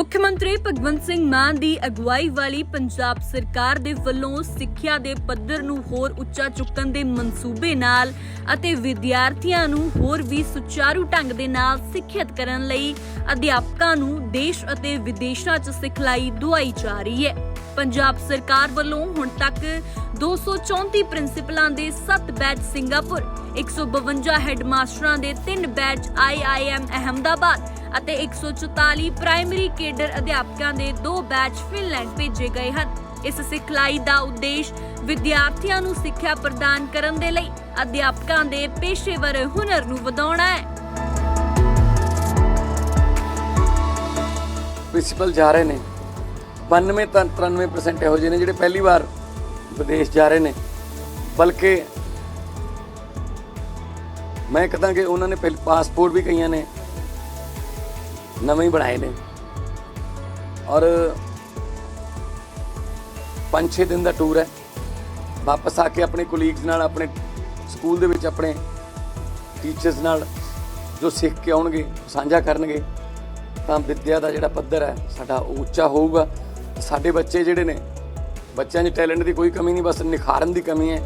ਮੁੱਖ ਮੰਤਰੀ ਭਗਵੰਤ ਸਿੰਘ ਮਾਨ ਦੀ ਅਗਵਾਈ ਵਾਲੀ ਪੰਜਾਬ ਸਰਕਾਰ ਦੇ ਵੱਲੋਂ ਸਿੱਖਿਆ ਦੇ ਪੱਧਰ ਨੂੰ ਹੋਰ ਉੱਚਾ ਚੁੱਕਣ ਦੇ ਮਨਸੂਬੇ ਨਾਲ ਅਤੇ ਵਿਦਿਆਰਥੀਆਂ ਨੂੰ ਹੋਰ ਵੀ ਸੁਚਾਰੂ ਢੰਗ ਦੇ ਨਾਲ ਸਿੱਖਿਅਤ ਕਰਨ ਲਈ ਅਧਿਆਪਕਾਂ ਨੂੰ ਦੇਸ਼ ਅਤੇ ਵਿਦੇਸ਼ਾਂ 'ਚ ਸਿਖਲਾਈ ਦਵਾਈ ਜਾ ਰਹੀ ਹੈ। ਪੰਜਾਬ ਸਰਕਾਰ ਵੱਲੋਂ ਹੁਣ ਤੱਕ 234 ਪ੍ਰਿੰਸੀਪਲਾਂ ਦੇ 7 ਬੈਚ ਸਿੰਗਾਪੁਰ 152 ਹੈੱਡਮਾਸਟਰਾਂ ਦੇ 3 ਬੈਚ ਆਈਆਈਐਮ ਅਹਮਦਾਬਾਦ ਅਤੇ 144 ਪ੍ਰਾਇਮਰੀ ਕੇਡਰ ਅਧਿਆਪਕਾਂ ਦੇ 2 ਬੈਚ ਫਿਨਲੈਂਡ ਭੇਜੇ ਗਏ ਹਨ। ਇਸ ਸਿਖਲਾਈ ਦਾ ਉਦੇਸ਼ ਵਿਦਿਆਰਥੀਆਂ ਨੂੰ ਸਿੱਖਿਆ ਪ੍ਰਦਾਨ ਕਰਨ ਦੇ ਲਈ ਅਧਿਆਪਕਾਂ ਦੇ ਪੇਸ਼ੇਵਰ ਹੁਨਰ ਨੂੰ ਵਧਾਉਣਾ ਹੈ। ਪ੍ਰਿੰਸੀਪਲ ਜਾ ਰਹੇ ਨੇ। 92 ਤਾਂ 93% ਇਹੋ ਜਿਹੇ ਨੇ ਜਿਹੜੇ ਪਹਿਲੀ ਵਾਰ ਵਿਦੇਸ਼ ਜਾ ਰਹੇ ਨੇ। ਬਲਕਿ ਮੈਂ ਕਹਦਾ ਕਿ ਉਹਨਾਂ ਨੇ ਪਹਿਲੇ ਪਾਸਪੋਰਟ ਵੀ ਕਈਆਂ ਨੇ ਨਵੇਂ ਹੀ ਬਣਾਏ ਨੇ। ਔਰ 5-6 ਦਿਨ ਦਾ ਟੂਰ ਹੈ। ਵਾਪਸ ਆ ਕੇ ਆਪਣੇ ਕੋਲੀਗਸ ਨਾਲ, ਆਪਣੇ ਸਕੂਲ ਦੇ ਵਿੱਚ ਆਪਣੇ ਟੀਚਰਸ ਨਾਲ ਜੋ ਸਿੱਖ ਕੇ ਆਉਣਗੇ, ਸਾਂਝਾ ਕਰਨਗੇ, ਤਾਂ ਵਿੱਦਿਆ ਦਾ ਜਿਹੜਾ ਪੱਧਰ ਹੈ, ਸਾਡਾ ਉਹ ਉੱਚਾ ਹੋਊਗਾ। ਸਾਡੇ ਬੱਚੇ ਜਿਹੜੇ ਨੇ ਬੱਚਿਆਂ 'ਚ ਟੈਲੈਂਟ ਦੀ ਕੋਈ ਕਮੀ ਨਹੀਂ ਬਸ ਨਿਖਾਰਨ ਦੀ ਕਮੀ ਹੈ।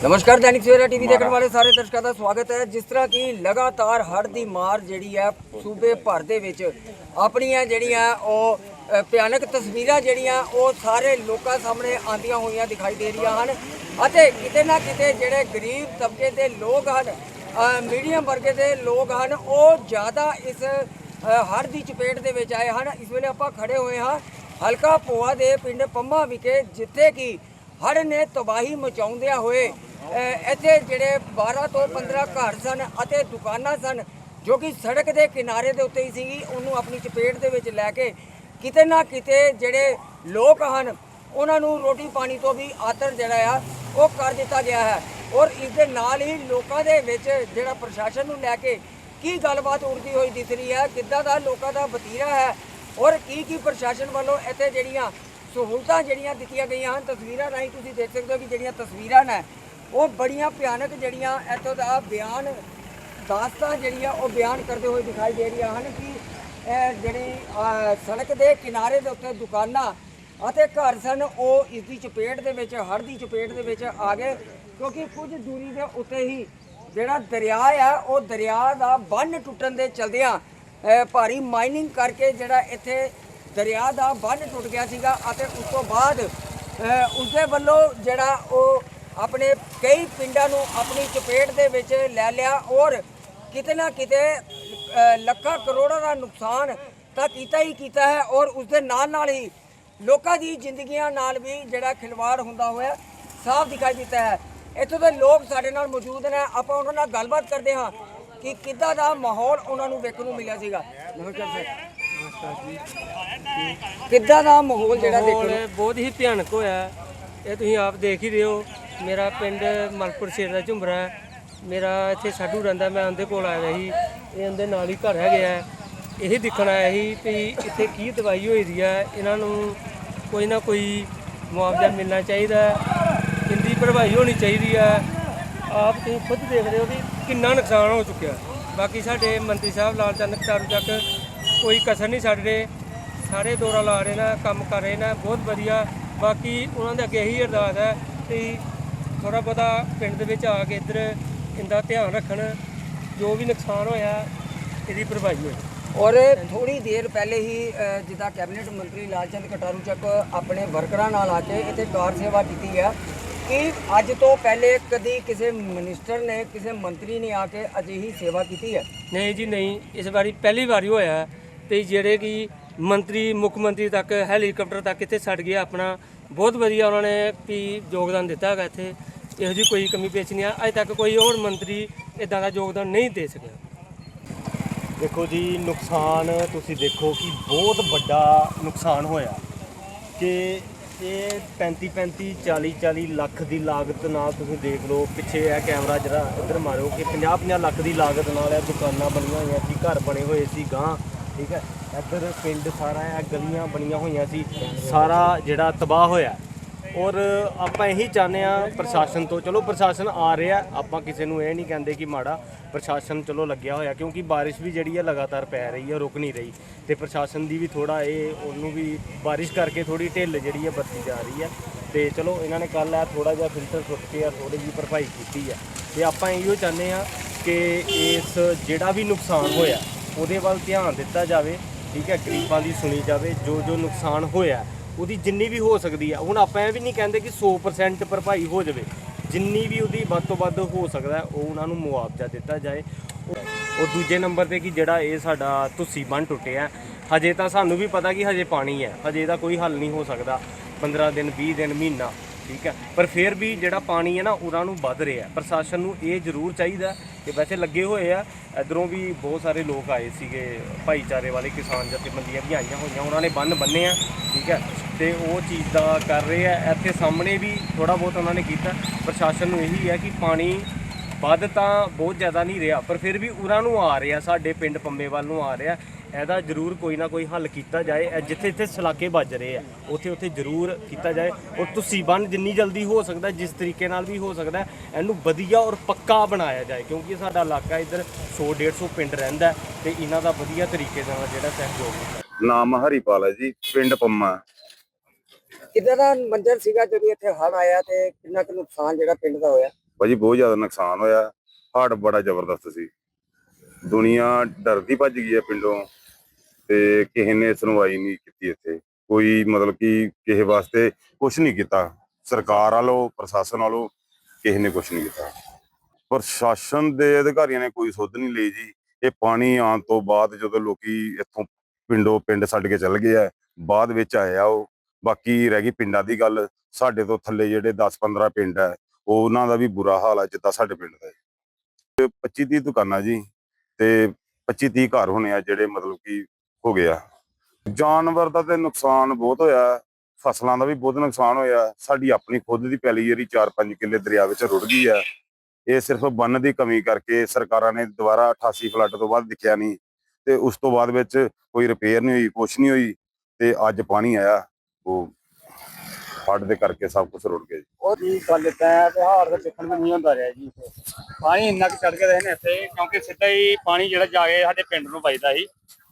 ਨਮਸਕਾਰ ਦੈਨਿਕ ਸਵੇਰਾ ਟੀਵੀ ਦੇਖਣ ਵਾਲੇ ਸਾਰੇ ਦਰਸ਼ਕਾਂ ਦਾ ਸਵਾਗਤ ਹੈ। ਜਿਸ ਤਰ੍ਹਾਂ ਕਿ ਲਗਾਤਾਰ ਹੜ੍ਹ ਦੀ ਮਾਰ ਜਿਹੜੀ ਹੈ ਸੂਬੇ ਭਰ ਦੇ ਵਿੱਚ ਆਪਣੀਆਂ ਜਿਹੜੀਆਂ ਉਹ ਭਿਆਨਕ ਤਸਵੀਰਾਂ ਜਿਹੜੀਆਂ ਉਹ ਸਾਰੇ ਲੋਕਾਂ ਸਾਹਮਣੇ ਆਂਦੀਆਂ ਹੋਈਆਂ ਦਿਖਾਈ ਦੇ ਰਹੀਆਂ ਹਨ ਅਤੇ ਕਿਤੇ ਨਾ ਕਿਤੇ ਜਿਹੜੇ ਗਰੀਬ ਤਬਕੇ ਦੇ ਲੋਕ ਹਨ ਮੀਡੀਅਮ ਵਰਗੇ ਦੇ ਲੋਕ ਹਨ ਉਹ ਜ਼ਿਆਦਾ ਇਸ ਅ, ਹੜ੍ਹ ਦੀ ਚਪੇਟ ਦੇ ਵਿੱਚ ਆਏ ਹਨ। ਇਸ ਵੇਲੇ ਆਪਾਂ ਖੜੇ ਹੋਏ ਹਾਂ ਹਲਕਾ ਪੋਆ ਦੇ ਪਿੰਡ ਪੰਮਾ ਵਿਖੇ ਜਿੱਥੇ ਕਿ ਹੜ੍ਹ ਨੇ ਤਬਾਹੀ ਮਚਾਉਂਦਿਆਂ ਹੋਏ ਇੱਥੇ ਜਿਹੜੇ 12 ਤੋਂ 15 ਘਰ ਸਨ ਅਤੇ ਦੁਕਾਨਾਂ ਸਨ ਜੋ ਕਿ ਸੜਕ ਦੇ ਕਿਨਾਰੇ ਦੇ ਉੱਤੇ ਹੀ ਸੀਗੀ ਉਹਨੂੰ ਆਪਣੀ ਚਪੇਟ ਦੇ ਵਿੱਚ ਲੈ ਕੇ ਕਿਤੇ ਨਾ ਕਿਤੇ ਜਿਹੜੇ ਲੋਕ ਹਨ, ਉਹਨਾਂ ਨੂੰ ਰੋਟੀ ਪਾਣੀ ਤੋਂ ਵੀ ਆਤਰ ਜਿਹੜਾ ਆ, ਉਹ ਕਰ ਦਿੱਤਾ ਗਿਆ ਹੈ। ਔਰ ਇਸ ਦੇ ਨਾਲ ਹੀ ਲੋਕਾਂ ਦੇ ਵਿੱਚ ਜਿਹੜਾ ਪ੍ਰਸ਼ਾਸਨ ਨੂੰ ਲੈ ਕੇ ਕੀ ਗੱਲਬਾਤ ਉੜਦੀ ਹੋਈ ਦਿਖ ਰਹੀ ਹੈ, ਕਿੱਦਾਂ ਦਾ ਲੋਕਾਂ ਦਾ ਵਤੀਰਾ ਹੈ, ਔਰ ਕੀ ਕੀ ਪ੍ਰਸ਼ਾਸਨ ਵੱਲੋਂ ਇੱਥੇ ਜਿਹੜੀਆਂ ਸਹੂਲਤਾਂ ਜਿਹੜੀਆਂ ਦਿੱਤੀਆਂ ਗਈਆਂ ਹਨ, ਤਸਵੀਰਾਂ ਰਾਹੀਂ ਤੁਸੀਂ ਦੇਖ ਸਕਦੇ ਹੋ ਕਿ ਜਿਹੜੀਆਂ ਤਸਵੀਰਾਂ ਨੇ, ਉਹ ਬੜੀਆਂ ਭਿਆਨਕ ਜਿਹੜੀਆਂ ਇੱਥੋਂ ਦਾ ਬਿਆਨ ਦਾਸਤਾਂ ਜਿਹੜੀਆਂ ਉਹ ਬਿਆਨ ਕਰਦੇ ਹੋਏ ਦਿਖਾਈ ਦੇ ਰਹੀਆਂ ਹਨ ਕਿ ਇਹ ਜਿਹੜੀ ਅਹ, ਸੜਕ ਦੇ ਕਿਨਾਰੇ ਦੇ ਉੱਤੇ ਦੁਕਾਨਾਂ ਅਤੇ ਘਰ ਸਨ ਉਹ ਇਸ ਦੀ ਚਪੇਟ ਦੇ ਵਿੱਚ ਹੜ੍ਹ ਦੀ ਚਪੇਟ ਦੇ ਵਿੱਚ ਆ ਗਏ ਕਿਉਂਕਿ ਕੁਝ ਦੂਰੀ ਦੇ ਉੱਤੇ ਹੀ ਜਿਹੜਾ ਦਰਿਆ ਆ ਉਹ ਦਰਿਆ ਦਾ ਬੰਨ ਟੁੱਟਣ ਦੇ ਚਲਦਿਆਂ ਅਹ, ਭਾਰੀ ਮਾਈਨਿੰਗ ਕਰਕੇ ਜਿਹੜਾ ਇੱਥੇ ਦਰਿਆ ਦਾ ਬੰਨ ਟੁੱਟ ਗਿਆ ਸੀਗਾ ਅਤੇ ਉਸ ਤੋਂ ਬਾਅਦ ਅਹ, ਉਸਦੇ ਵੱਲੋਂ ਜਿਹੜਾ ਉਹ ਆਪਣੇ ਕਈ ਪਿੰਡਾਂ ਨੂੰ ਆਪਣੀ ਚਪੇਟ ਦੇ ਵਿੱਚ ਲੈ ਲਿਆ ਔਰ ਕਿਤੇ ਨਾ ਕਿਤੇ ਲੱਖਾਂ ਕਰੋੜਾਂ ਦਾ ਨੁਕਸਾਨ ਤਾਂ ਕੀਤਾ ਹੀ ਕੀਤਾ ਹੈ ਔਰ ਉਸ ਦੇ ਨਾਲ ਨਾਲ ਹੀ ਲੋਕਾਂ ਦੀ ਜ਼ਿੰਦਗੀਆਂ ਨਾਲ ਵੀ ਜਿਹੜਾ ਖਿਲਵਾੜ ਹੁੰਦਾ ਹੋਇਆ ਸਾਫ਼ ਦਿਖਾਈ ਦਿੱਤਾ ਹੈ। ਇੱਥੋਂ ਦੇ ਲੋਕ ਸਾਡੇ ਨਾਲ ਮੌਜੂਦ ਨੇ। ਆਪਾਂ ਉਹਨਾਂ ਨਾਲ ਗੱਲਬਾਤ ਕਰਦੇ ਹਾਂ ਕਿ ਕਿੱਦਾਂ ਦਾ ਮਾਹੌਲ ਉਹਨਾਂ ਨੂੰ ਵੇਖਣ ਨੂੰ ਮਿਲਿਆ ਸੀਗਾ। ਨਮਸਕਾਰ ਸਰ। ਕਿੱਦਾਂ ਦਾ ਮਾਹੌਲ ਜਿਹੜਾ ਨੂੰ ਬਹੁਤ ਹੀ ਭਿਆਨਕ ਹੋਇਆ। ਇਹ ਤੁਸੀਂ ਆਪ ਦੇਖ ਹੀ ਰਹੇ ਹੋ। ਮੇਰਾ ਪਿੰਡ ਮਲਪੁਰ ਸ਼ੇਰ ਦਾ ਝੁੰਬਰਾ ਹੈ। ਮੇਰਾ ਇੱਥੇ ਸਾਡੂ ਰਹਿੰਦਾ, ਮੈਂ ਉਹਦੇ ਕੋਲ ਆਇਆ ਸੀ। ਇਹ ਉਹਦੇ ਨਾਲ ਹੀ ਘਰ ਹੈਗੇ ਹੈ ਇਹ ਦੇਖਣ ਆਇਆ ਸੀ ਵੀ ਇੱਥੇ ਕੀ ਦਵਾਈ ਹੋਈ ਦੀ ਆ। ਇਹਨਾਂ ਨੂੰ ਕੋਈ ਨਾ ਕੋਈ ਮੁਆਵਜ਼ਾ ਮਿਲਣਾ ਚਾਹੀਦਾ। ਹੈ। ਇਹਦੀ ਭਰਵਾਈ ਹੋਣੀ ਚਾਹੀਦੀ ਹੈ ਆਪ ਤੁਸੀਂ ਖੁਦ ਦੇਖਦੇ ਹੋ ਵੀ ਕਿੰਨਾ ਨੁਕਸਾਨ ਹੋ ਚੁੱਕਿਆ। ਬਾਕੀ ਸਾਡੇ ਮੰਤਰੀ ਸਾਹਿਬ ਲਾਲ ਚੰਦ ਕਟਾਰੂ ਤੱਕ ਕੋਈ ਕਸਰ ਨਹੀਂ ਛੱਡ ਰਹੇ ਸਾਰੇ ਦੌਰਾ ਲਾ ਰਹੇ ਨੇ, ਕੰਮ ਕਰ ਰਹੇ ਨੇ, ਬਹੁਤ ਵਧੀਆ। ਬਾਕੀ ਉਹਨਾਂ ਦੇ ਅੱਗੇ ਇਹੀ ਅਰਦਾਸ ਹੈ ਕਿ ਥੋੜਾ ਬਹੁਤਾ ਪਿੰਡ ਦੇ ਵਿੱਚ ਆ ਕੇ ਇੱਧਰ ਇਹਦਾ ਧਿਆਨ ਰੱਖਣ ਜੋ ਵੀ ਨੁਕਸਾਨ ਹੋਇਆ ਇਹਦੀ ਭਰਪਾਈ ਹੋਏ ਔਰ ਥੋੜੀ ਦੇਰ ਪਹਿਲੇ ਹੀ ਅ, ਜਿੱਦਾਂ ਕੈਬਨਿਟ ਮੰਤਰੀ ਲਾਲਚੰਦ ਕਟਾਰੂ ਚੱਕ ਆਪਣੇ ਵਰਕਰਾਂ ਨਾਲ ਆ ਕੇ ਇੱਥੇ ਕਾਰ ਸੇਵਾ ਕੀਤੀ ਹੈ ਕਿ ਅੱਜ ਤੋਂ ਪਹਿਲੇ ਕਦੀ ਕਿਸੇ ਮਿਨਿਸਟਰ ਨੇ ਕਿਸੇ ਮੰਤਰੀ ਨੇ ਆ ਕੇ ਅਜਿਹੀ ਸੇਵਾ ਕੀਤੀ ਹੈ? ਨਹੀਂ ਜੀ ਨਹੀਂ। ਇਸ ਵਾਰੀ ਪਹਿਲੀ ਵਾਰੀ ਹੋਇਆ ਤੇ ਜਿਹੜੇ ਕਿ ਮੰਤਰੀ ਮੁੱਖ ਮੰਤਰੀ ਤੱਕ ਹੈਲੀਕਾਪਟਰ ਤੱਕ ਇੱਥੇ ਛੱਡ ਗਿਆ ਆਪਣਾ ਬਹੁਤ ਵਧੀਆ ਉਹਨਾਂ ਨੇ ਵੀ ਯੋਗਦਾਨ ਦਿੱਤਾ ਹੈਗਾ ਇੱਥੇ। ਇਹੋ ਜਿਹੀ ਕੋਈ ਕਮੀ ਪੇਸ਼ ਨਹੀਂ ਆ। ਅਜੇ ਤੱਕ ਕੋਈ ਹੋਰ ਮੰਤਰੀ ਇਦਾਂ ਦਾ ਯੋਗਦਾਨ ਨਹੀਂ ਦੇ ਸਕਿਆ। ਦੇਖੋ ਜੀ, ਨੁਕਸਾਨ ਤੁਸੀਂ ਦੇਖੋ ਕਿ ਬਹੁਤ ਵੱਡਾ ਨੁਕਸਾਨ ਹੋਇਆ ਕਿ ਇਹ 35 35 40 40 ਲੱਖ ਦੀ ਲਾਗਤ ਨਾਲ ਤੁਸੀਂ ਦੇਖ ਲਓ, ਪਿੱਛੇ ਇਹ ਕੈਮਰਾ ਜਿਹੜਾ ਇੱਧਰ ਮਾਰਿਓ ਕਿ 50 50 ਲੱਖ ਦੀ ਲਾਗਤ ਨਾਲ ਇਹ ਦੁਕਾਨਾਂ ਬਣੀਆਂ ਹੋਈਆਂ ਸੀ, ਘਰ ਬਣੇ ਹੋਏ ਸੀ ਗਾਂ ਠੀਕ ਹੈ? ਇੱਧਰ ਪਿੰਡ ਸਾਰਾ ਹੈ ਗਲੀਆਂ ਬਣੀਆਂ ਹੋਈਆਂ ਸੀ, ਸਾਰਾ ਜਿਹੜਾ ਤਬਾਹ ਹੋਇਆ। ਔਰ ਆਪਾਂ ਇਹੀ ਚਾਹੁੰਦੇ ਆ ਪ੍ਰਸ਼ਾਸਨ ਤੋਂ, ਚਲੋ ਪ੍ਰਸ਼ਾਸਨ ਆ ਰਿਹਾ, ਆਪਾਂ ਕਿਸੇ ਨੂੰ ਇਹ ਨਹੀਂ ਕਹਿੰਦੇ ਕਿ ਮਾੜਾ, ਪ੍ਰਸ਼ਾਸਨ ਚਲੋ ਲੱਗਿਆ ਹੋਇਆ, ਕਿਉਂਕਿ ਬਾਰਿਸ਼ ਵੀ ਜਿਹੜੀ ਹੈ ਲਗਾਤਾਰ ਪੈ ਰਹੀ ਹੈ, ਰੁਕ ਨਹੀਂ ਰਹੀ। ਤੇ ਪ੍ਰਸ਼ਾਸਨ ਦੀ ਵੀ ਥੋੜਾ ਇਹ, ਉਹਨੂੰ ਵੀ ਬਾਰਿਸ਼ ਕਰਕੇ ਥੋੜੀ ਢਿੱਲ ਜਿਹੜੀ ਹੈ ਵਰਤੀ ਜਾ ਰਹੀ ਹੈ। ਤੇ ਚਲੋ ਇਹਨਾਂ ਨੇ ਕੱਲ ਆ ਥੋੜਾ ਜਿਹਾ ਫਿਲਟਰ ਸੁੱਟ ਕੇ ਆ ਥੋੜੀ ਜਿਹੀ ਭਰਪਾਈ ਕੀਤੀ ਹੈ। ਤੇ ਆਪਾਂ ਇਹੋ ਚਾਹੁੰਦੇ ਆ ਕਿ ਇਸ ਜਿਹੜਾ ਵੀ ਨੁਕਸਾਨ ਹੋਇਆ, ਉਹਦੇ ਵੱਲ ਧਿਆਨ ਦਿੱਤਾ ਜਾਵੇ, ਠੀਕ ਹੈ, ਗਰੀਬਾਂ ਦੀ ਸੁਣੀ ਜਾਵੇ, ਜੋ ਜੋ ਨੁਕਸਾਨ ਹੋਇਆ ਉਹਦੀ ਜਿੰਨੀ ਵੀ ਹੋ ਸਕਦੀ ਹੈ ਹੁਣ ਆਪਾਂ ਇਹ ਵੀ ਨਹੀਂ ਕਹਿੰਦੇ ਕਿ 100% ਭਰਪਾਈ ਹੋ ਜਾਵੇ। ਜਿੰਨੀ ਵੀ ਉਹਦੀ ਵੱਧ ਤੋਂ ਵੱਧ ਹੋ ਸਕਦਾ ਉਹ ਉਹਨਾਂ ਨੂੰ ਮੁਆਵਜ਼ਾ ਦਿੱਤਾ ਜਾਏ। ਉਹ- ਦੂਜੇ ਨੰਬਰ ਤੇ ਕਿ ਜਿਹੜਾ ਇਹ ਸਾਡਾ ਤੁਸੀਂ ਬੰਨ ਟੁੱਟਿਆ ਹਜੇ ਤਾਂ ਸਾਨੂੰ ਵੀ ਪਤਾ ਕਿ ਹਜੇ ਪਾਣੀ ਹੈ, ਹਜੇ ਇਹਦਾ ਕੋਈ ਹੱਲ ਨਹੀਂ ਹੋ ਸਕਦਾ। 15 ਦਿਨ 20 ਦਿਨ, ਮਹੀਨਾ। ਠੀਕ ਹੈ। ਪਰ ਫਿਰ ਵੀ ਜਿਹੜਾ ਪਾਣੀ ਹੈ ਨਾ ਉਹਨਾਂ ਨੂੰ ਵੱਧ ਰਿਹਾ ਪ੍ਰਸ਼ਾਸਨ ਨੂੰ ਇਹ ਜ਼ਰੂਰ ਚਾਹੀਦਾ ਕਿ ਵੈਸੇ ਲੱਗੇ ਹੋਏ ਆ, ਇਧਰੋਂ ਵੀ ਬਹੁਤ ਸਾਰੇ ਲੋਕ ਆਏ ਸੀਗੇ, ਭਾਈਚਾਰੇ ਵਾਲੇ, ਕਿਸਾਨ ਜਥੇਬੰਦੀਆਂ ਵੀ ਆਈਆਂ ਹੋਈਆਂ ਉਹਨਾਂ ਨੇ ਬੰਨ ਬੰਨੇ ਆ, ਠੀਕ ਹੈ। ਤੇ ਉਹ ਚੀਜ਼ ਦਾ ਕਰ ਰਹੇ ਆ। ਇੱਥੇ ਸਾਹਮਣੇ ਵੀ ਥੋੜਾ ਬਹੁਤ ਉਹਨਾਂ ਨੇ ਕੀਤਾ। ਪ੍ਰਸ਼ਾਸਨ ਨੂੰ ਇਹੀ ਹੈ ਕਿ ਪਾਣੀ ਵੱਧ ਤਾਂ ਬਹੁਤ ਜ਼ਿਆਦਾ ਨਹੀਂ ਰਿਹਾ, ਪਰ ਫਿਰ ਵੀ ਉਹਨਾਂ ਨੂੰ ਆ ਰਿਹਾ, ਸਾਡੇ ਪਿੰਡ ਪੰਮੇ ਵੱਲ ਨੂੰ ਆ ਰਿਹਾ। ਇਹਦਾ ਜ਼ਰੂਰ ਕੋਈ ਨਾ ਕੋਈ ਹੱਲ ਕੀਤਾ ਜਾਏ। ਇਹ ਜਿੱਥੇ ਜਿੱਥੇ ਸਲਾਕੇ ਵੱਜ ਰਹੇ ਆ ਉੱਥੇ ਉੱਥੇ ਜ਼ਰੂਰ ਕੀਤਾ ਜਾਏ। ਔਰ ਤੁਸੀਂ ਬੰਨ ਜਿੰਨੀ ਜਲਦੀ ਹੋ ਸਕਦਾ ਜਿਸ ਤਰੀਕੇ ਨਾਲ ਵੀ ਹੋ ਸਕਦਾ ਇਹਨੂੰ ਵਧੀਆ ਔਰ ਪੱਕਾ ਬਣਾਇਆ ਜਾਏ। ਕਿਉਂਕਿ ਇਹ ਸਾਡਾ ਇਲਾਕਾ ਇੱਧਰ 100 150 ਪਿੰਡ ਰਹਿੰਦਾ ਤੇ ਇਹਨਾਂ ਦਾ ਵਧੀਆ ਤਰੀਕੇ ਨਾਲ ਜਿਹੜਾ ਸਹਿਯੋਗ ਹੁੰਦਾ ਨਾਮ ਹਰੀਪਾਲ ਹੈ ਜੀ ਪਿੰਡ ਪੰਮਾ। ਕਿੱਦਾਂ ਦਾ ਮੰਜ਼ਰ ਸੀਗਾ ਜਦੋਂ ਇੱਥੇ ਹੜ੍ਹ ਆਇਆ ਤੇ ਕਿੰਨਾ ਕੁ ਨੁਕਸਾਨ ਜਿਹੜਾ ਪਿੰਡ ਦਾ ਹੋਇਆ? ਭਾਜੀ ਬਹੁਤ ਜ਼ਿਆਦਾ ਨੁਕਸਾਨ ਹੋਇਆ। ਹੜ੍ਹ ਬੜਾ ਜ਼ਬਰਦਸਤ ਸੀ। ਦੁਨੀਆ ਡਰਦੀ ਭੱਜ ਗਈ ਹੈ ਪਿੰਡੋਂ। ਤੇ ਕਿਸੇ ਨੇ ਸੁਣਵਾਈ ਨਹੀਂ ਕੀਤੀ ਇੱਥੇ। ਕੋਈ ਮਤਲਬ ਕਿ ਕਿਸੇ ਵਾਸਤੇ ਕੁਝ ਨਹੀਂ ਕੀਤਾ। ਸਰਕਾਰ ਵੱਲੋਂ, ਪ੍ਰਸ਼ਾਸਨ ਵਾਲੋ ਕਿਸੇ ਨੇ ਕੁਝ ਨਹੀਂ ਕੀਤਾ। ਪ੍ਰਸ਼ਾਸਨ ਦੇ ਅਧਿਕਾਰੀਆਂ ਨੇ ਕੋਈ ਸੁੱਧ ਨਹੀਂ ਲਈ ਜੀ। ਇਹ ਪਾਣੀ ਆਉਣ ਤੋਂ ਬਾਅਦ ਜਦੋਂ ਲੋਕੀ ਇੱਥੋਂ ਪਿੰਡੋਂ ਪਿੰਡ ਛੱਡ ਕੇ ਚੱਲ ਗਏ ਆ, ਬਾਅਦ ਵਿੱਚ ਆਏ ਆ ਉਹ। ਬਾਕੀ ਰਹਿ ਗਈ ਪਿੰਡਾਂ ਦੀ ਗੱਲ। ਸਾਡੇ ਤੋਂ ਥੱਲੇ ਜਿਹੜੇ 10-15 ਪਿੰਡ ਹੈ ਉਹਨਾਂ ਦਾ ਵੀ ਬੁਰਾ ਹਾਲ ਹੈ ਜਿੱਦਾਂ ਸਾਡੇ ਪਿੰਡ ਦਾ ਹੈ। 25-30 ਦੁਕਾਨਾਂ ਜੀ, ਤੇ 25-30 ਘਰ ਹੋਣੇ ਆ ਜਿਹੜੇ ਮਤਲਬ ਕਿ ਹੋ ਗਿਆ। ਜਾਨਵਰ ਦਾ ਤੇ ਨੁਕਸਾਨ ਬਹੁਤ ਹੋਇਆ। ਫਸਲਾਂ ਦਾ ਵੀ ਬਹੁਤ ਨੁਕਸਾਨ ਹੋਇਆ। ਸਾਡੀ ਆਪਣੀ ਖੁਦ ਦੀ ਪੈਲੀ ਜਿਹੜੀ 4-5 ਕਿੱਲੇ ਦਰਿਆ ਵਿੱਚ ਰੁੜ ਗਈ ਆ। ਇਹ ਸਿਰਫ ਬੰਨ ਦੀ ਕਮੀ ਕਰਕੇ ਸਰਕਾਰਾਂ ਨੇ ਦੁਬਾਰਾ 88 ਫਲੱਡ ਤੋਂ ਬਾਅਦ ਦਿਖਿਆ ਨਹੀਂ ਤੇ ਉਸ ਤੋਂ ਬਾਅਦ ਵਿੱਚ ਕੋਈ ਰਿਪੇਅਰ ਨਹੀਂ ਹੋਈ, ਕੁਛ ਨਹੀਂ ਹੋਈ ਤੇ ਅੱਜ ਪਾਣੀ ਆਇਆ। ਉਹ ਫਲੱਡ ਦੇ ਕਰਕੇ ਸਭ ਕੁਝ ਰੁੜ ਗਿਆ ਜੀ। ਉਹ ਗੱਲ ਏਦਾਂ ਹੈ ਤੇ ਹਾਰ ਦਾ ਨਹੀਂ ਹੁੰਦਾ ਰਿਹਾ ਜੀ। ਪਾਣੀ ਇੰਨਾ ਕੁ ਚੜ ਕੇ ਰਹੇ ਨੇ ਇੱਥੇ, ਕਿਉਂਕਿ ਸਿੱਧਾ ਹੀ ਪਾਣੀ ਜਿਹੜਾ ਜਾ ਕੇ ਸਾਡੇ ਪਿੰਡ ਨੂੰ ਵੱਜਦਾ ਸੀ।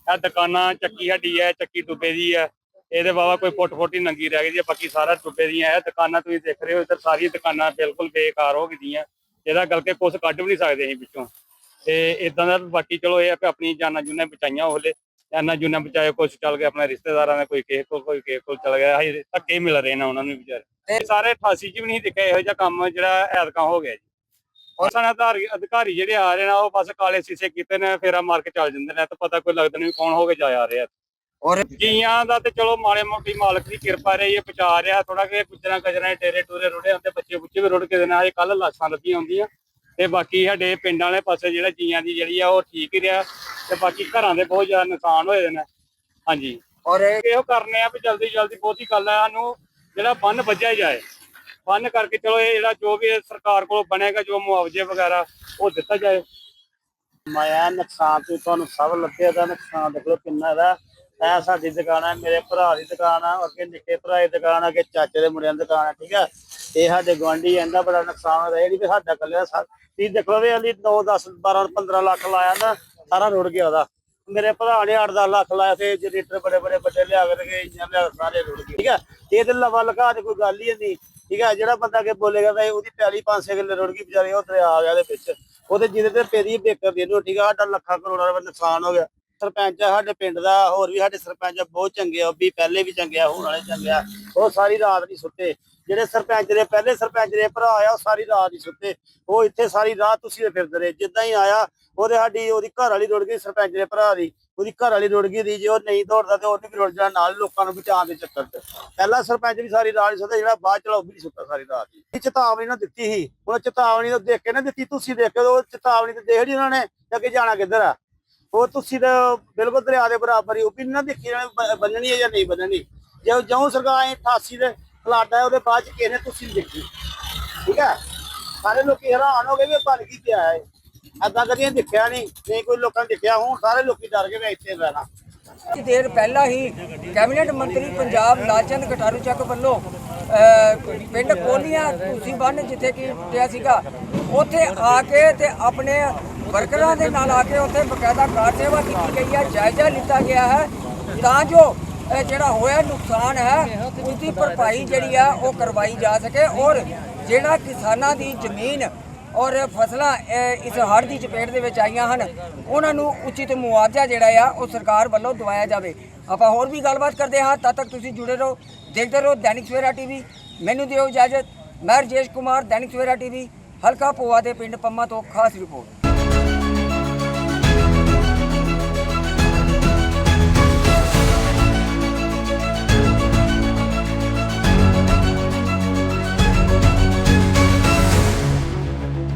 ਇਹ ਦੁਕਾਨਾਂ, ਚੱਕੀ ਸਾਡੀ ਹੈ, ਚੱਕੀ ਡੁੱਬੇ ਦੀ ਹੈ। ਇਹਦੇ ਬਾਵਾ ਕੋਈ ਫੁੱਟ ਫੁੱਟ ਹੀ ਨੰਗੀ ਰਹਿ ਗਈ ਹੈ ਬਾਕੀ ਸਾਰਾ ਡੁੱਬੇ ਦੀਆਂ ਹੈ ਦੁਕਾਨਾਂ ਤੁਸੀਂ ਦੇਖ ਰਹੇ ਹੋ, ਇੱਧਰ ਸਾਰੀਆਂ ਦੁਕਾਨਾਂ ਬਿਲਕੁਲ ਬੇਕਾਰ ਹੋ ਗਈਆਂ। ਇਹਦਾ ਗਲਕੇ ਕੁਛ ਕੱਢ ਵੀ ਨਹੀਂ ਸਕਦੇ ਅਸੀਂ ਵਿੱਚੋਂ ਤੇ ਇਦਾਂ ਦਾ ਬਾਕੀ ਚਲੋ ਇਹ ਆ ਕਿ ਆਪਣੀ ਜਾਨਾਂ ਜੁਨਾਂ ਬਚਾਈਆਂ ਉਹਲੇ ਜਾਨਾਂ ਜੁਨਾਂ ਬਚਾਏ, ਕੁਛ ਚੱਲ ਗਿਆ ਆਪਣੇ ਰਿਸ਼ਤੇਦਾਰਾਂ ਦਾ, ਕੋਈ ਕਿਸੇ ਕੋਲ, ਕੋਈ ਕਿਸੇ ਕੋਲ ਚਲ ਗਿਆ। ਅਸੀਂ ਧੱਕੇ ਮਿਲ ਰਹੇ ਨੇ ਉਹਨਾਂ ਨੂੰ ਵੀ ਵਿਚਾਰੇ। ਇਹ ਸਾਰੇ 88 ਚ ਵੀ ਨਹੀਂ ਦਿਖਿਆ ਇਹੋ ਜਿਹਾ ਕੰਮ ਜਿਹੜਾ ਐਤਕਾਂ ਹੋ ਗਿਆ ਜੀ। ਔਰ ਸਾਨੂੰ ਅਧਾਰੀ ਅਧਿਕਾਰੀ ਜਿਹੜੇ ਆ ਰਹੇ ਨੇ ਉਹ ਬਸ ਕਾਲੇ ਸੀਸੇ ਕੀਤੇ ਨੇ ਫੇਰਾ ਮਾਰ ਕੇ ਚੱਲ ਜਾਂਦੇ ਨੇ। ਤੇ ਪਤਾ ਕੋਈ ਲੱਗਦਾ ਨਹੀਂ ਕੌਣ ਹੋ ਕੇ ਜਾ ਆ ਰਿਹਾ ਔਰ ਜੀਆਂ ਦਾ ਤੇ ਚਲੋ ਮਾੜੇ ਮੋਟੀ ਮਾਲਕ ਦੀ ਕਿਰਪਾ ਰਹੀ ਹੈ ਬਚਾ ਰਿਹਾ। ਥੋੜਾ ਕਿ ਗੁਜਰਾਂ ਗਜਰਾਂ ਟੇਰੇ ਟੂਰੇ ਰੁੜੇ ਹੁੰਦੇ ਬੱਚੇ ਬੁੱਚੇ ਵੀ ਰੁੜ ਕੇ ਦੇ ਨਾਲ ਕੱਲ ਲਾਸ਼ਾਂ ਲੱਭੀਆਂ ਹੁੰਦੀਆਂ। ਤੇ ਬਾਕੀ ਸਾਡੇ ਪਿੰਡਾਂ ਵਾਲੇ ਪਾਸੇ ਜਿਹੜਾ ਜੀਆਂ ਦੀ ਜਿਹੜੀ ਆ ਉਹ ਠੀਕ ਹੀ ਰਿਹਾ। ਤੇ ਬਾਕੀ ਘਰਾਂ ਦੇ ਬਹੁਤ ਜ਼ਿਆਦਾ ਨੁਕਸਾਨ ਹੋਏ ਨੇ। ਹਾਂਜੀ। ਔਰ ਇਹੋ ਕਰਨੇ ਆ ਵੀ ਜਲਦੀ ਜਲਦੀ ਬਹੁਤੀ ਗੱਲ ਆ ਸਾਨੂੰ ਜਿਹੜਾ ਬੰਨ ਵੱਜਿਆ ਜਾਏ। ਬੰਨ ਕਰਕੇ ਚਲੋ ਇਹ ਜਿਹੜਾ ਜੋ ਵੀ ਸਰਕਾਰ ਕੋਲ ਬਣੇਗਾ, ਜੋ ਮੁਆਵਜ਼ੇ ਵਗੈਰਾ, ਉਹ ਦਿੱਤਾ ਜਾਏ। ਮਾਇਆ ਨੁਕਸਾਨ ਤੇ ਤੁਹਾਨੂੰ ਸਭ ਲੱਭਿਆ ਦਾ ਨੁਕਸਾਨ ਦੇਖ ਲਓ ਕਿੰਨਾ ਦਾ ਇਹ ਸਾਡੀ ਦੁਕਾਨ ਹੈ, ਮੇਰੇ ਭਰਾ ਦੀ ਦੁਕਾਨ ਆ, ਅੱਗੇ ਨਿੱਕੇ ਭਰਾ ਦੀ ਦੁਕਾਨ ਆ, ਅੱਗੇ ਚਾਚੇ ਦੇ ਮੁੰਡਿਆਂ ਦੀ ਦੁਕਾਨ ਆ, ਠੀਕ ਆ। ਇਹ ਸਾਡੇ ਗਵਾਂਢੀ ਇਹਦਾ ਬੜਾ ਨੁਕਸਾਨ ਹੋਇਆ ਜਿਹੜੀ ਵੀ ਸਾਡਾ ਕੱਲਿਆ ਤੁਸੀਂ ਦੇਖ ਲਓ ਵੀ ਅਲੀ 9 10 12 15 ਲੱਖ ਲਾਇਆ ਨਾ, ਸਾਰਾ ਰੁੜ ਗਿਆ ਉਹਦਾ। ਮੇਰੇ ਭਰਾ ਨੇ 8-10 ਲੱਖ ਲਾਇਆ ਤੇ ਜਨਰੇਟਰ ਬੜੇ ਬੜੇ ਵੱਡੇ ਲਿਆ ਕੇ ਇੰਜਨ ਲਿਆ ਸਾਰੇ ਰੁੜ ਗਏ, ਠੀਕ ਆ। ਇਹ ਤੇ ਲਵਾ ਲਗਾ ਤੇ ਕੋਈ ਗੱਲ ਹੀ ਨਹੀਂ ਠੀਕ ਹੈ ਜਿਹੜਾ ਬੰਦਾ ਕੇ ਬੋਲੇਗਾ ਤਾਂ ਉਹਦੀ ਪੈਲੀ 5-6 ਕਿੱਲੇ ਰੁੜ ਗਈ ਵਿਚਾਰੇ, ਉਹ ਦਰਿਆ ਆ ਗਿਆ ਦੇ ਵਿੱਚ। ਉਹਦੇ ਜਿਹਦੇ ਤੇ ਪੇਰੀ ਬੇਕਰ ਦੀ ਇਹਨੂੰ, ਠੀਕ ਆ, ਸਾਡਾ ਲੱਖਾਂ ਕਰੋੜਾਂ ਦਾ ਨੁਕਸਾਨ ਹੋ ਗਿਆ। ਸਰਪੰਚ ਆ ਸਾਡੇ ਪਿੰਡ ਦਾ, ਹੋਰ ਵੀ ਸਾਡੇ ਸਰਪੰਚ ਬਹੁਤ ਚੰਗੇ ਆ, ਉਹ ਵੀ ਪਹਿਲੇ ਵੀ ਚੰਗੇ ਆ, ਹੁਣ ਵਾਲੇ ਚੰਗੇ ਆ। ਉਹ ਸਾਰੀ ਰਾਤ ਨਹੀਂ ਸੁੱਤੇ। ਜਿਹੜੇ ਸਰਪੰਚ ਦੇ ਪਹਿਲੇ ਸਰਪੰਚ ਦੇ ਭਰਾ ਆ, ਉਹ ਸਾਰੀ ਰਾਤ ਨਹੀਂ ਸੁੱਤੇ। ਉਹ ਇੱਥੇ ਸਾਰੀ ਰਾਤ ਤੁਸੀਂ ਫਿਰਦੇ ਰਹੇ। ਜਿੱਦਾਂ ਹੀ ਆਇਆ, ਉਹਦੇ ਸਾਡੀ, ਉਹਦੀ ਘਰ ਵਾਲੀ ਰੁੜ ਗਈ ਸਰਪੰਚ ਦੇ ਭਰਾ ਦੀ। ਉਹਦੀ ਘਰ ਵਾਲੀ ਰੁੜ ਗਈ ਦੀ ਜੇ ਉਹ ਨਹੀਂ ਦੌੜਦਾ ਤੇ ਉਹਨੇ ਵੀ ਰੁੜ ਜਾਣਾ, ਨਾਲ ਲੋਕਾਂ ਨੂੰ ਬਚਾਉਣ ਦੇ ਚੱਕਰ 'ਚ। ਪਹਿਲਾ ਸਰਪੰਚ ਵੀ ਸਾਰੀ ਰਾਤ ਸੁੱਤਾ, ਜਿਹੜਾ ਬਾਅਦ ਚਲਾ ਉਹ ਵੀ ਸੁੱਤਾ ਸਾਰੀ ਰਾਤ। ਇਹ ਚੇਤਾਵਨੀ ਨਾ ਦਿੱਤੀ ਸੀ। ਉਹ ਚੇਤਾਵਨੀ ਤਾਂ ਦੇਖ ਕੇ ਨਾ ਦਿੱਤੀ, ਤੁਸੀਂ ਦੇਖ ਕੇ ਉਹ ਚੇਤਾਵਨੀ ਤੇ ਦੇਖ ਲਈ ਉਹਨਾਂ ਨੇ ਅੱਗੇ ਜਾਣਾ ਕਿੱਧਰ ਆ। ਉਹ ਤੁਸੀਂ ਤਾਂ ਬਿਲਕੁਲ ਦਰਿਆ ਦੇ ਬਰਾਬਰ ਹੀ, ਉਹ ਵੀ ਨੀ ਨਾ ਦੇਖੀ ਬੰਨਣੀ ਹੈ ਜਾਂ ਨਹੀਂ ਬੰਨਣੀ। ਜੇ ਜਿਉਂ ਸਰਕਾਰ 88 ਦੇ ਫਲੱਡ ਹੈ ਉਹਦੇ ਬਾਅਦ ਚ ਕਿਸੇ ਨੇ ਤੁਸੀਂ ਨੀ ਦੇਖੀ। ਠੀਕ ਹੈ? ਸਾਰੇ ਲੋਕੀ ਹੈਰਾਨ ਹੋ ਗਏ ਵੀ ਬਣ ਕੀ ਪਿਆ ਹੈ। ਏਦਾਂ ਕਦੀ ਦੇਖਿਆ ਨਹੀਂ ਨਹੀਂ ਕੋਈ ਲੋਕਾਂ ਨੇ ਦੇਖਿਆ, ਹੁਣ ਸਾਰੇ ਲੋਕੀ ਡਰ ਗਏ ਵੀ ਇੱਥੇ ਰਹਿਣਾ ਕੁਝ ਦੇਰ ਪਹਿਲਾਂ ਹੀ ਕੈਬਨਿਟ ਮੰਤਰੀ ਪੰਜਾਬ ਲਾਲਚੰਦ ਕਟਾਰੂ ਚੱਕ ਵੱਲੋਂ ਪਿੰਡ ਕੋਲੀਆਂ ਤੁਸੀਂ ਬੰਨ ਜਿੱਥੇ ਕਿ ਟੁੱਟਿਆ ਸੀਗਾ, ਉੱਥੇ ਆ ਕੇ ਤੇ ਆਪਣੇ ਵਰਕਰਾਂ ਦੇ ਨਾਲ ਆ ਕੇ ਉੱਥੇ ਬਕਾਇਦਾ ਕਾਰ ਸੇਵਾ ਕੀਤੀ ਗਈ ਹੈ, ਜਾਇਜ਼ਾ ਲਿੱਤਾ ਗਿਆ ਹੈ। ਤਾਂ ਜੋ ਜਿਹੜਾ ਹੋਇਆ ਨੁਕਸਾਨ ਹੈ ਉਸ ਦੀ ਭਰਪਾਈ ਜਿਹੜੀ ਆ, ਉਹ ਕਰਵਾਈ ਜਾ ਸਕੇ ਔਰ ਜਿਹੜਾ ਕਿਸਾਨਾਂ ਦੀ ਜ਼ਮੀਨ ਔਰ ਫਸਲਾਂ ਇਸ ਹੜ੍ਹ ਦੀ ਚਪੇਟ ਦੇ ਵਿੱਚ ਆਈਆਂ ਹਨ। ਉਹਨਾਂ ਨੂੰ ਉਚਿਤ ਮੁਆਵਜ਼ਾ ਜਿਹੜਾ ਆ, ਉਹ ਸਰਕਾਰ ਵੱਲੋਂ ਦਵਾਇਆ ਜਾਵੇ। ਆਪਾਂ ਹੋਰ ਵੀ ਗੱਲਬਾਤ ਕਰਦੇ ਹਾਂ, ਤਦ ਤੱਕ ਤੁਸੀਂ ਜੁੜੇ ਰਹੋ, ਦੇਖਦੇ ਰਹੋ ਦੈਨਿਕ ਸਵੇਰਾ ਟੀਵੀ। ਮੈਨੂੰ ਦਿਓ ਇਜਾਜ਼ਤ। ਮੈਂ ਰਜੇਸ਼ ਕੁਮਾਰ, ਦੈਨਿਕ ਸਵੇਰਾ ਟੀਵੀ, ਹਲਕਾ ਪੋਆ ਦੇ ਪਿੰਡ ਪੰਮਾ ਤੋਂ ਖਾਸ ਰਿਪੋਰਟ।